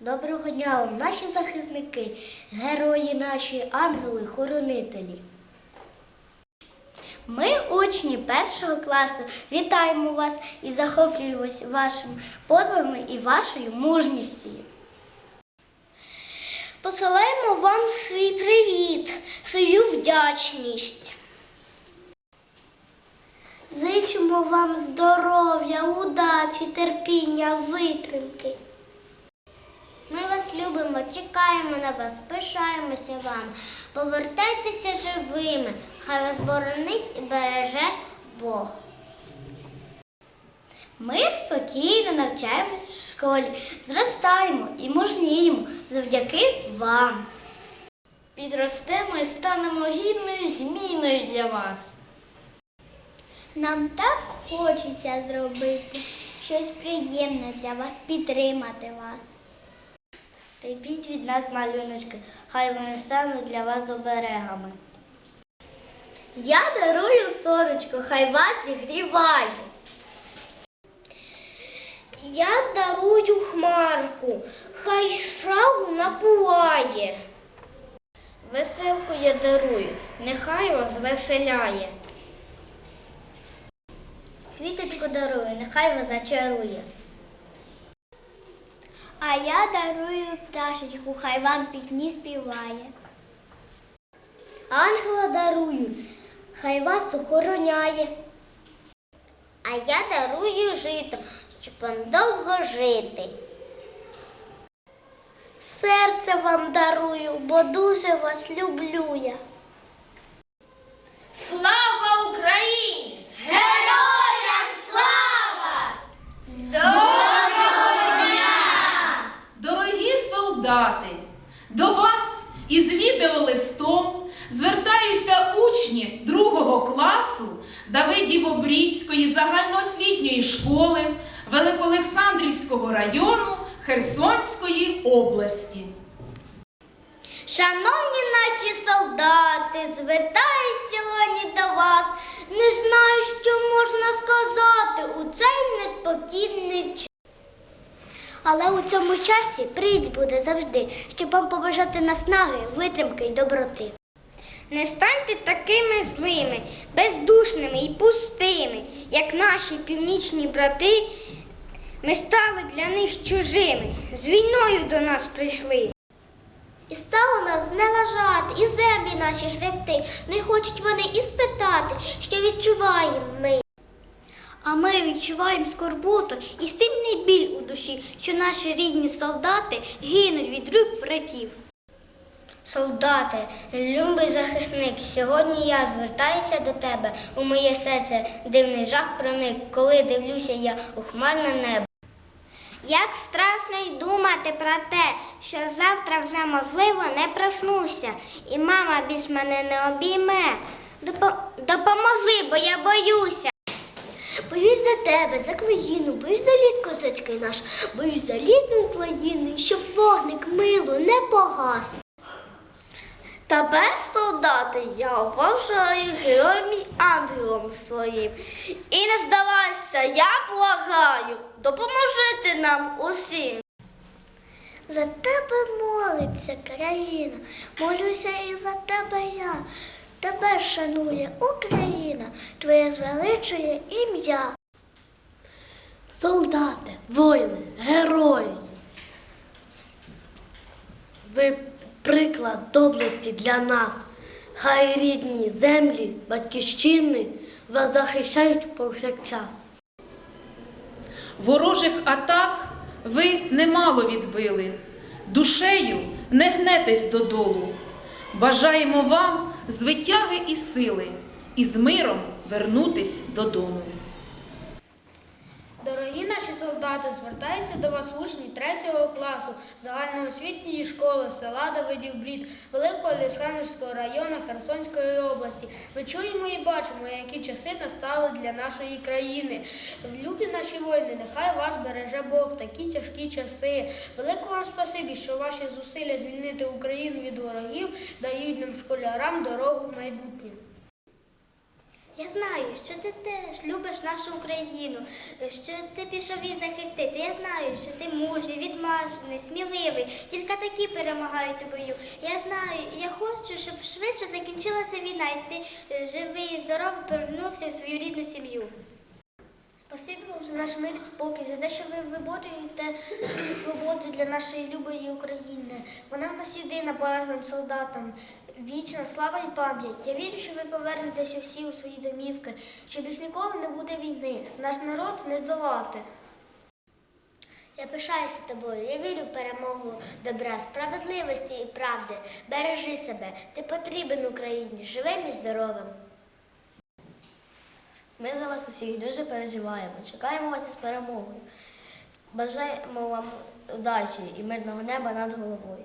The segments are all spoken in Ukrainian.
Доброго дня вам, наші захисники, герої наші, ангели-хоронителі. Ми, учні першого класу, вітаємо вас і захоплюємось вашими подвигами і вашою мужністю. Посилаємо вам свій привіт, свою вдячність. Зичимо вам здоров'я, удачі, терпіння, витримки. Любимо, чекаємо на вас, пишаємося вам. Повертайтеся живими, хай вас боронить і береже Бог. Ми спокійно навчаємось в школі, зростаємо і мужніємо завдяки вам. Підростемо і станемо гідною зміною для вас. Нам так хочеться зробити щось приємне для вас, підтримати вас. Прийміть від нас малюночки, хай вони стануть для вас оберегами. Я дарую сонечко, хай вас зігріває. Я дарую хмарку, хай справу напуває. Веселку я дарую, нехай вас веселяє. Квіточку дарую, нехай вас зачарує. А я дарую пташечку, хай вам пісні співає. Ангела дарую, хай вас охороняє. А я дарую жито, щоб вам довго жити. Серце вам дарую, бо дуже вас люблю я. Слава Україні! Героям слава! Дорогі солдати, до вас із відеолистом звертаються учні другого класу Давидів-Обрідської загальноосвітньої школи Великоолександрівського району Херсонської області. Шановні наші солдати, звертаюсь сьогодні до вас. Не знаю, що можна сказати у цей неспокійний час. Але у цьому часі прийдь буде завжди, щоб вам побажати наснаги, витримки й доброти. Не станьте такими злими, бездушними і пустими, як наші північні брати. Ми стали для них чужими, з війною до нас прийшли. І стало нас зневажати, і землі наші гребти. Не хочуть вони і спитати, що відчуваємо ми. А ми відчуваємо скорботу і сильний біль у душі, що наші рідні солдати гинуть від рук братів. Солдати, любий захисник, сьогодні я звертаюся до тебе. У моє серце дивний жах проник, коли дивлюся я у хмарне небо. Як страшно й думати про те, що завтра вже можливо не проснуся, і мама більш мене не обійме. Допо- Допоможи, бо я боюся. Боюсь за тебе, за Клоїну, боюсь за лід козацький наш, боюсь за літну Україну, щоб вогник милу не погас. Тебе, солдати, я вважаю героєм і ангелом своїм. І не здавайся, я благаю, допоможити нам усім. За тебе молиться країна, молюся і за тебе я. Тебе шанує Україна, твоє звеличує ім'я. Солдати, воїни, герої. Ви приклад доблесті для нас. Хай рідні землі, батьківщини вас захищають повсякчас. Ворожих атак ви немало відбили, душею не гнетесь додолу. Бажаємо вам звитяги і сили, і з миром вернутись додому. Дорогі наші солдати, звертаються до вас учні 3 класу загальноосвітньої школи села Давидів Брід Великого Олександрівського району Херсонської області. Ми чуємо і бачимо, які часи настали для нашої країни. Любі наші воїни, нехай вас береже Бог в такі тяжкі часи. Велике вам спасибі, що ваші зусилля звільнити Україну від ворогів дають нам школярам дорогу в майбутнє. Я знаю, що ти теж любиш нашу Україну, що ти пішов її захистити. Я знаю, що ти мужній, відмажений, сміливий. Тільки такі перемагають у бою. Я знаю, я хочу, щоб швидше закінчилася війна, і ти е, живий і здоровий повернувся в свою рідну сім'ю. Спасибі вам за наш мир і спокій, за те, що ви виборюєте свободу для нашої любої України. Вона в нас єдина полеглим солдатам. Вічна слава і пам'ять. Я вірю, що ви повернетеся всі у свої домівки, що більш ніколи не буде війни. Наш народ не здолати. Я пишаюся тобою, я вірю в перемогу добра, справедливості і правди. Бережи себе, ти потрібен Україні, живим і здоровим. Ми за вас усіх дуже переживаємо. Чекаємо вас із перемогою. Бажаємо вам удачі і мирного неба над головою.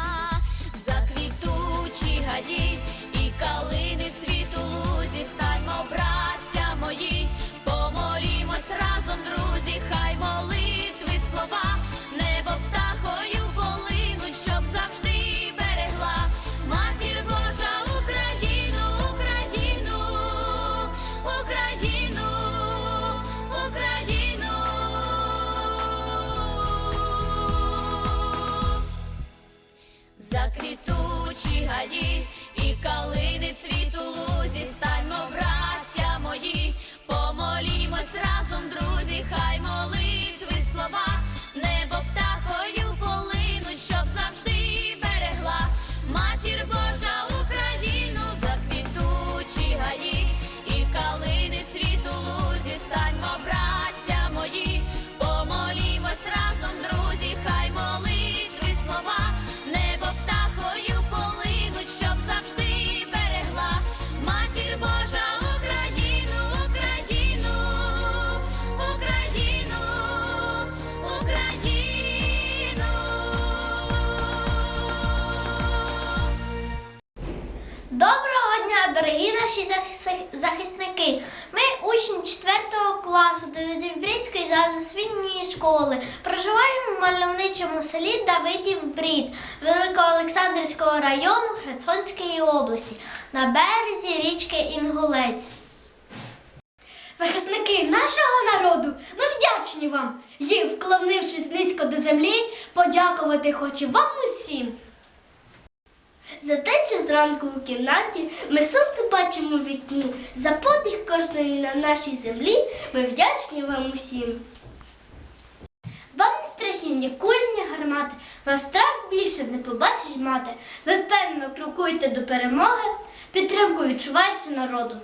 заквітучі гаї і калини цвіту лузі, станьмо, браття мої, помолімось разом, друзі, хай молитви слова, небо птахою школи. Проживаємо в мальовничому селі Давидів Брід Великоолександрівського району Херсонської області на березі річки Інгулець. Захисники нашого народу, ми вдячні вам і, вклонившись низько до землі, подякувати хочу вам усім. За те, що зранку у кімнаті ми сонце бачимо в вікні, за подих кожної на нашій землі ми вдячні вам усім. Вам не страшні ні кулі, ні гармати, вас страх більше не побачить мати. Ви впевнено крокуєте до перемоги, підтримку відчуваючи народу.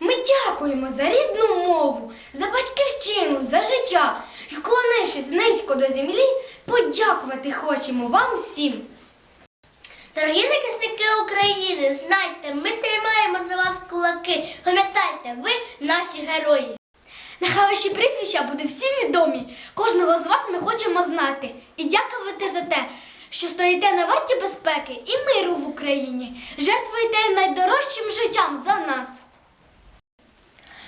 Ми дякуємо за рідну мову, за батьківщину, за життя. І вклонившись низько до землі, подякувати хочемо вам всім. Дорогі захисники України, знайте, ми тримаємо за вас кулаки. Пам'ятайте, ви наші герої. Нехай ваші прізвища буде всім відомі. Кожного з вас ми хочемо знати і дякувати за те, що стоїте на варті безпеки і миру в Україні. Жертвуєте найдорожчим життям за нас.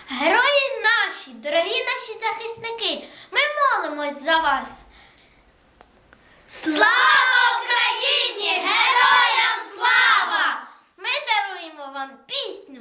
Герої наші, дорогі наші захисники, ми молимось за вас. Слава Україні! Героям слава! Ми даруємо вам пісню.